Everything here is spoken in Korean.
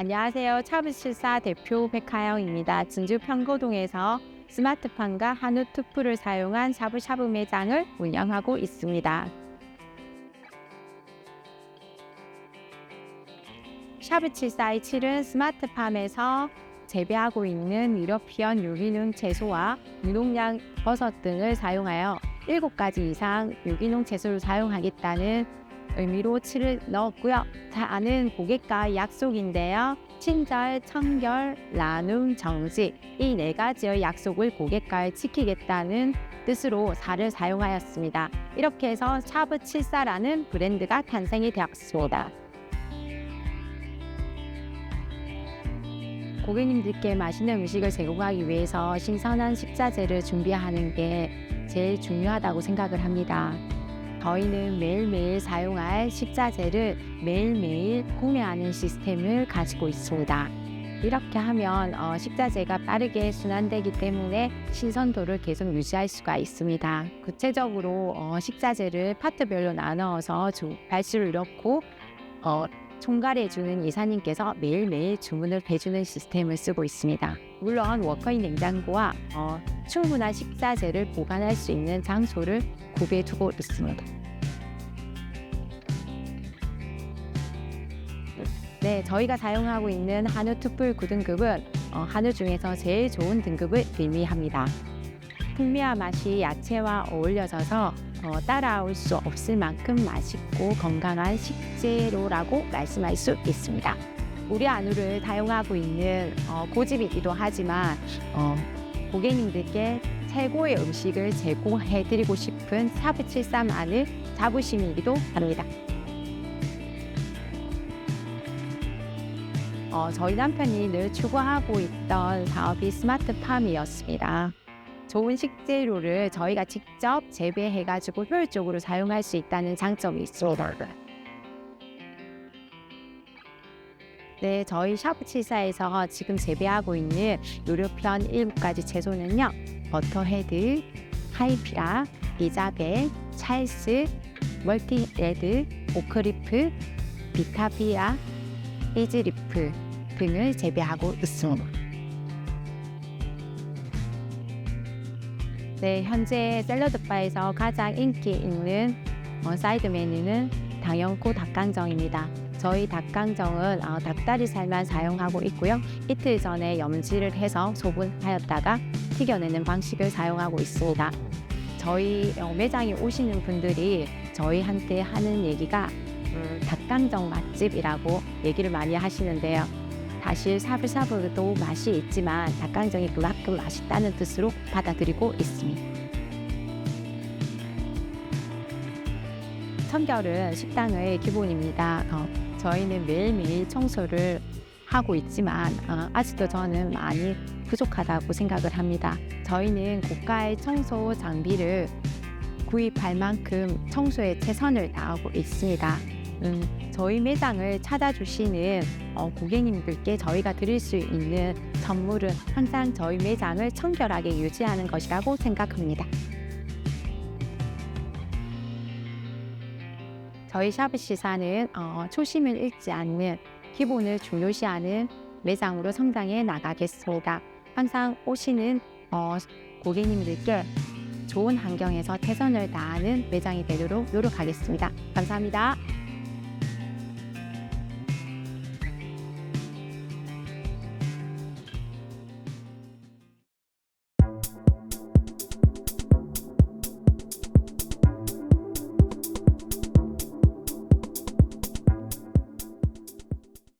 안녕하세요. 차브실사 대표 백하영입니다. 진주 평고동에서 스마트팜과 한우 투프를 사용한 샤브샤브 매장을 운영하고 있습니다. 샤브 747은 스마트팜에서 재배하고 있는 유러피언 유기농 채소와 무농약 버섯 등을 사용하여 7가지 이상 유기농 채소를 사용하겠다는 의미로 7을 넣었고요. 잘 아는 고객과의 약속인데요. 친절, 청결, 나눔, 정직 이 네 가지의 약속을 고객과에 지키겠다는 뜻으로 4를 사용하였습니다. 이렇게 해서 샤브 74라는 브랜드가 탄생이 되었습니다. 고객님들께 맛있는 음식을 제공하기 위해서 신선한 식자재를 준비하는 게 제일 중요하다고 생각을 합니다. 저희는 매일매일 사용할 식자재를 매일매일 구매하는 시스템을 가지고 있습니다. 이렇게 하면 어, 식자재가 빠르게 순환되기 때문에 신선도를 계속 유지할 수가 있습니다. 구체적으로 어, 식자재를 파트별로 주- 발수를 넣고 어, 총괄해주는 이사님께서 매일매일 주문을 해주는 시스템을 쓰고 있습니다. 물론 워커인 냉장고와 어, 충분한 식자재를 보관할 수 있는 장소를 구비해두고 있습니다. 네, 저희가 사용하고 있는 한우 투뿔 9등급은 어, 한우 중에서 제일 좋은 등급을 의미합니다. 풍미와 맛이 야채와 어울려져서 어, 따라올 수 없을 만큼 맛있고 건강한 식재료라고 말씀할 수 있습니다. 우리 한우를 사용하고 있는 어, 고집이기도 하지만 어, 고객님들께 최고의 음식을 제공해드리고 싶은 샤브73 안을 자부심이기도 합니다. 어, 저희 남편이 늘 추구하고 있던 사업이 스마트팜이었습니다. 좋은 식재료를 저희가 직접 재배해가지고 효율적으로 사용할 수 있다는 장점이 있습니다. 네, 저희 샤브칠사에서 지금 재배하고 있는 유료편 7가지 채소는요. 버터헤드, 하이피라, 이자벨, 찰스, 멀티레드, 오크리프, 비타비아, 히즈리프 등을 재배하고 있습니다. 네, 현재 샐러드바에서 가장 인기 있는 어, 사이드 메뉴는 당연코 닭강정입니다. 저희 닭강정은 어, 닭다리살만 사용하고 있고요. 이틀 전에 염지를 해서 소분하였다가 튀겨내는 방식을 사용하고 있습니다. 저희 어, 매장에 오시는 분들이 저희한테 하는 얘기가 음, 닭강정 맛집이라고 얘기를 많이 하시는데요. 사실 샤브샤브도 맛이 있지만 닭강정이 그만큼 맛있다는 뜻으로 받아들이고 있습니다. 청결은 식당의 기본입니다. 어, 저희는 매일매일 청소를 하고 있지만 어, 아직도 저는 많이 부족하다고 생각을 합니다. 저희는 고가의 청소 장비를 구입할 만큼 청소에 최선을 다하고 있습니다. 음, 저희 매장을 찾아주시는 어, 고객님들께 저희가 드릴 수 있는 선물은 항상 저희 매장을 청결하게 유지하는 것이라고 생각합니다. 저희 샤브시사는 어, 초심을 잃지 않는 기본을 중요시하는 매장으로 성장해 나가겠습니다. 항상 오시는 어, 고객님들께 좋은 환경에서 최선을 다하는 매장이 되도록 노력하겠습니다. 감사합니다.